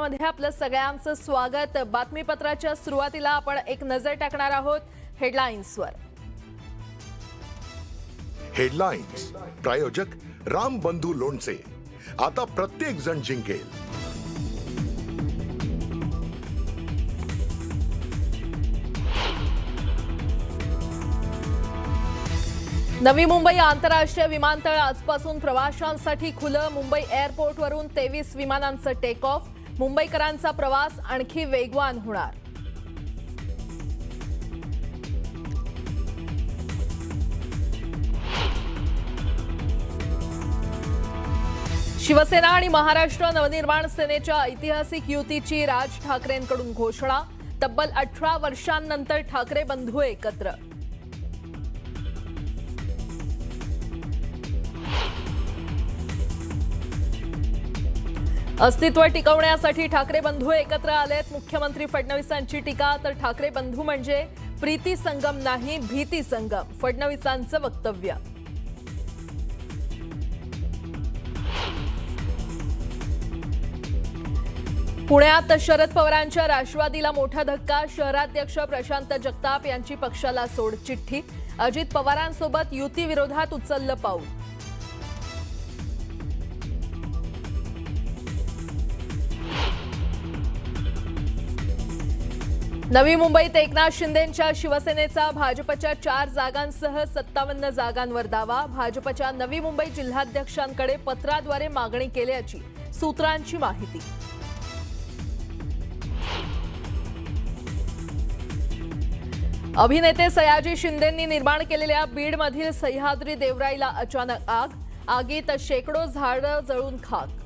बातमीपत्रामध्ये आपलं सगळ्यांचं स्वागत. बातमीपत्राच्या सुरुवातीला आपण एक नजर टाकणार आहोत. हेडलाईन्सवर. हेडलाईन्स. प्रायोजक राम बंधू लोणचे. आता प्रत्येक जण जिंकेल. नवी मुंबई आंतरराष्ट्रीय विमानतळ आजपासून प्रवाशांसाठी खुलं. मुंबई एअरपोर्टवरून तेवीस विमानांचं टेक ऑफ मुंबईकरांचा प्रवास आणखी वेगवान होणार. शिवसेना आणि महाराष्ट्र नवनिर्माण सेनेच्या ऐतिहासिक युतीची राज ठाकरेंकडून घोषणा तब्बल अठरा वर्षांनंतर ठाकरे बंधू एकत्र. अस्तित्व टिकवण्यासाठी ठाकरे बंधू एकत्र आलेत. मुख्यमंत्री फडणवीसांची टीका तर ठाकरे बंधू म्हणजे प्रीती संगम नाही भीती संगम फडणवीसांचं वक्तव्य. पुण्यात शरद पवारांच्या राष्ट्रवादीला मोठा धक्का शहराध्यक्ष प्रशांत जगताप यांची पक्षाला सोड चिठ्ठी अजित पवारांसोबत युतीविरोधात उचललं पाऊल. नवी मुंबईत एकनाथ शिंदेंच्या शिवसेनेचा भाजपच्या चार जागांसह सत्तावन्न जागांवर दावा. भाजपच्या नवी मुंबई जिल्हाध्यक्षांकडे पत्राद्वारे मागणी केल्याची सूत्रांची माहिती. अभिनेते सयाजी शिंदेंनी निर्माण केलेल्या बीडमधील सह्याद्री देवराईला अचानक आग. आगीत शेकडो झाडं जळून खाक.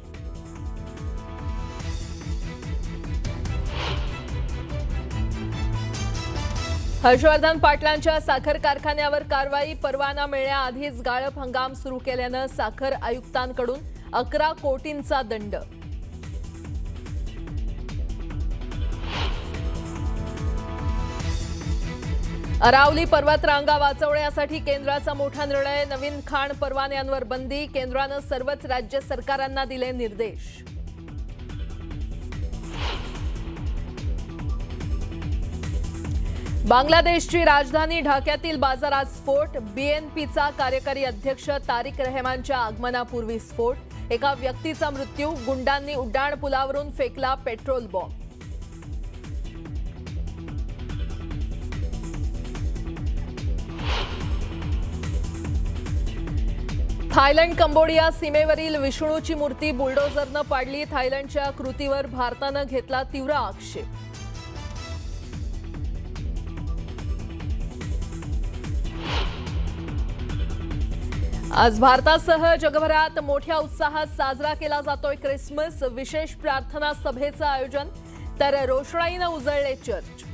हर्षवर्धन पाटलांच्या साखर कारखान्यावर कारवाई परवाना मिळण्याआधीच गाळप हंगाम सुरू केल्यानं साखर आयुक्तांकडून अकरा कोटींचा दंड. अरावली पर्वतरांगा वाचवण्यासाठी केंद्राचा मोठा निर्णय नवीन खाण परवान्यांवर बंदी केंद्रानं सर्वच राज्य सरकारांना दिले निर्देश. बांगलादेशची राजधानी ढाक्यातील बाजारात स्फोट. बीएनपीचा कार्यकारी अध्यक्ष तारिक रहमानच्या आगमनापूर्वी स्फोट. एका व्यक्तीचा मृत्यू. गुंडांनी उड्डाण पुलावरून फेकला पेट्रोल बॉम्ब. थायलंड कंबोडिया सीमेवरील विष्णूची मूर्ती बुलडोझरनं पाडली. थायलंडच्या कृतीवर भारतानं घेतला तीव्र आक्षेप. आज भारतासह जगभरात मोठ्या उत्साहात साजरा केला जातोय क्रिसमस विशेष प्रार्थना सभेचं आयोजन. तर रोषणाईनं उजळले चर्च.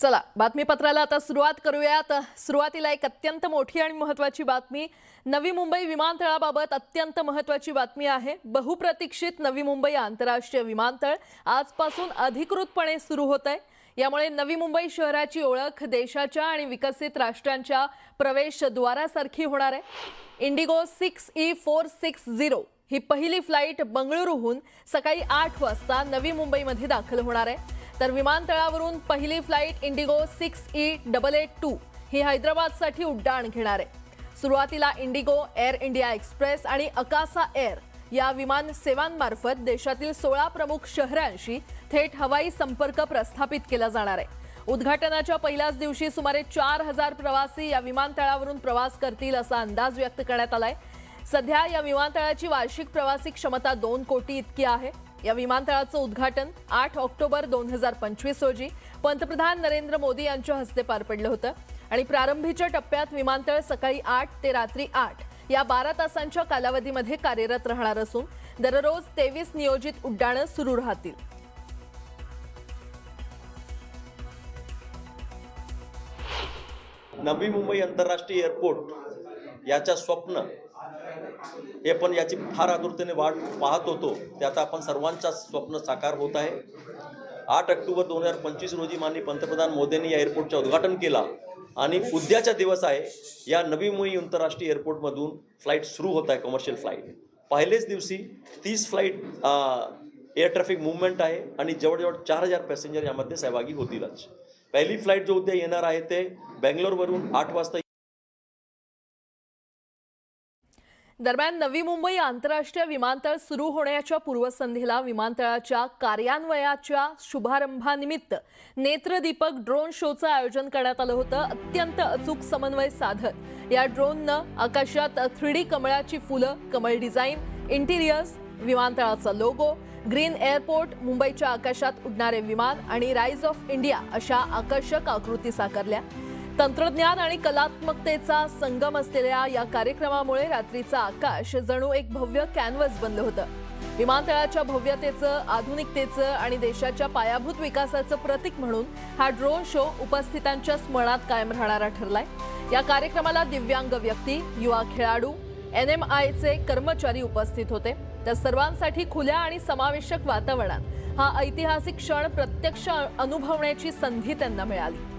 चला बातमीपत्राला आता सुरुवात करूयात. सुरुवातीला एक अत्यंत मोठी आणि महत्वाची बातमी. नवी मुंबई विमानतळाबाबत अत्यंत महत्वाची बातमी आहे. बहुप्रतीक्षित नवी मुंबई आंतरराष्ट्रीय विमानतळ आजपासून अधिकृतपणे सुरू होत आहे. यामुळे नवी मुंबई शहराची ओळख देशाच्या आणि विकसित राष्ट्रांच्या प्रवेशद्वारासारखी होणार आहे. IndiGo six E four six zero ही पहिली फ्लाईट बंगळुरूहून सकाळी आठ वाजता नवी मुंबईमध्ये दाखल होणार आहे. तर विमानतळावरून पहिली flight IndiGo six E double eight two ही हैदराबादसाठी उड्डाण घेणार आहे. सुरुवातीला इंडिगो एअर इंडिया एक्सप्रेस आणि अकासा एअर या विमान सेवांमार्फत देशातील सोळा प्रमुख शहरांशी थेट हवाई संपर्क प्रस्थापित केला जाणार आहे. उद्घाटनाच्या पहिल्याच दिवशी सुमारे चार हजार प्रवासी या विमानतळावरून प्रवास करतील असा अंदाज व्यक्त करण्यात आलाय. सध्या या विमानतळाची वार्षिक प्रवासी क्षमता दोन कोटी इतकी आहे. या विमानतळाचं उद्घाटन आठ ऑक्टोबर दोन हजार पंचवीस रोजी पंतप्रधान नरेंद्र मोदी यांच्या हस्ते पार पडलं होतं. आणि प्रारंभीच्या टप्प्यात विमानतळ सकाळी आठ ते रात्री आठ या बारा तासांच्या कालावधीमध्ये कार्यरत राहणार असून दररोज तेवीस नियोजित उड्डाणं सुरू राहतील. नवी मुंबई आंतरराष्ट्रीय एअरपोर्ट याच्या स्वप्न हे पण याची फार आतुरतेने वाट पाहत होतो. त्यात आपण सर्वांचा स्वप्न साकार होत आहे. आठ ऑक्टोबर दोन हजार पंचवीस रोजी माननीय पंतप्रधान मोदींनी या एअरपोर्टचे उद्घाटन केला. आणि उद्याचा दिवस आहे. या नवी मुंबई आंतरराष्ट्रीय एअरपोर्टमधून फ्लाईट सुरू होत आहे कमर्शियल फ्लाईट पहिलेच दिवशी तीस फ्लाईट एअर ट्रॅफिक मुवमेंट आहे आणि जवळजवळ चार हजार पॅसेंजर यामध्ये सहभागी होतीलच. पहिली फ्लाईट जो उद्या येणार आहे ते बेंगलोरवरून आठ वाजता दरम्यान नवी मुंबई आंतरराष्ट्रीय विमानतळ सुरू होण्याच्या पूर्वसंध्येला विमानतळाच्या कार्यान्वयाच्या शुभारंभानिमित्त नेत्रदीपक ड्रोन शोचं आयोजन करण्यात आलं होतं. अत्यंत अचूक समन्वय साधत. या ड्रोननं आकाशात थ्री डी कमळाची फुलं कमळ डिझाईन इंटिरियर्स विमानतळाचा लोगो ग्रीन एअरपोर्ट मुंबईच्या आकाशात उडणारे विमान आणि राईज ऑफ इंडिया अशा आकर्षक आकृती साकारल्या. तंत्रज्ञान आणि कलात्मकतेचा संगम असलेल्या या कार्यक्रमामुळे रात्रीचं आकाश जणू एक भव्य कॅनव्हस बनलं होतं. विमानतळाच्या भव्यतेचं आधुनिकतेचं आणि देशाच्या पायाभूत विकासाचं प्रतीक म्हणून हा ड्रोन शो उपस्थितांच्या स्मरणात कायम राहणारा ठरलाय. या कार्यक्रमाला दिव्यांग व्यक्ती युवा खेळाडू एन एम आयचे कर्मचारी उपस्थित होते. तर सर्वांसाठी खुल्या आणि समावेशक वातावरणात हा ऐतिहासिक क्षण प्रत्यक्ष अनुभवण्याची संधी त्यांना मिळाली.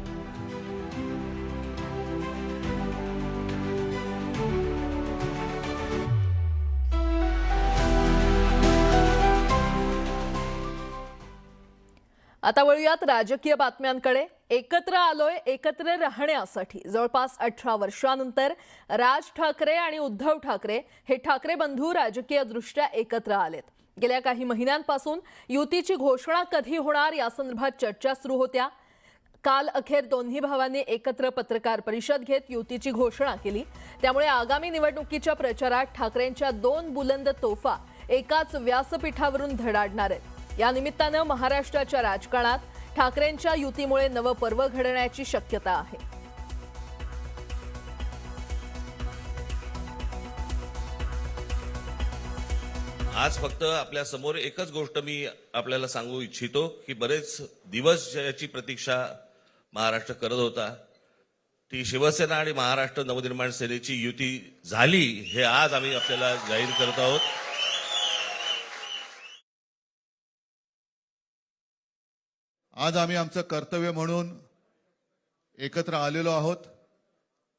आता वळूयात राजकीय बातम्यांकडे. एकत्र आलोय एकत्र राहण्यासाठी. जवळपास अठरा वर्षानंतर राज ठाकरे आणि उद्धव ठाकरे हे ठाकरे बंधू राजकीयदृष्ट्या एकत्र आलेत. गेल्या काही महिन्यांपासून युतीची घोषणा कधी होणार या संदर्भात चर्चा सुरू होत्या. काल अखेर दोन्ही भावांनी एकत्र पत्रकार परिषद घेत युतीची घोषणा केली. त्यामुळे आगामी निवडणुकीच्या प्रचारात ठाकरेंच्या दोन बुलंद तोफा एकाच व्यासपीठावरून धडाडणार आहेत. या निमित्तानं महाराष्ट्राच्या राजकारणात ठाकरेंच्या युतीमुळे नवं पर्व घडण्याची शक्यता आहे. आज फक्त आपल्यासमोर एकच गोष्ट मी आपल्याला सांगू इच्छितो की बरेच दिवस याची प्रतीक्षा महाराष्ट्र करत होता ती शिवसेना आणि महाराष्ट्र नवनिर्माण सेनेची युती झाली हे आज आम्ही आपल्याला जाहीर करत आहोत. आज आम्ही आमचं कर्तव्य म्हणून एकत्र आलेलो आहोत.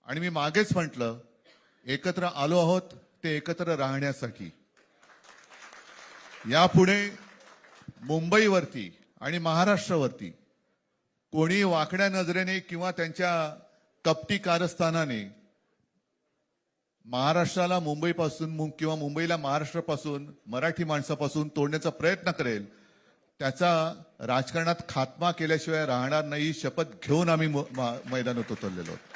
आणि मी मागेच म्हटलं एकत्र आलो आहोत ते एकत्र राहण्यासाठी. यापुढे मुंबईवरती आणि महाराष्ट्रावरती कोणी वाकड्या नजरेने किंवा त्यांच्या कपटी कारस्थानाने महाराष्ट्राला मुंबईपासून किंवा मुंबईला महाराष्ट्रापासून मराठी माणसापासून तोडण्याचा प्रयत्न करेल त्याचा राजकारणात खात्मा केल्याशिवाय राहणार नाही शपथ घेऊन आम्ही म- मैदानात उतरलेलो आहोत.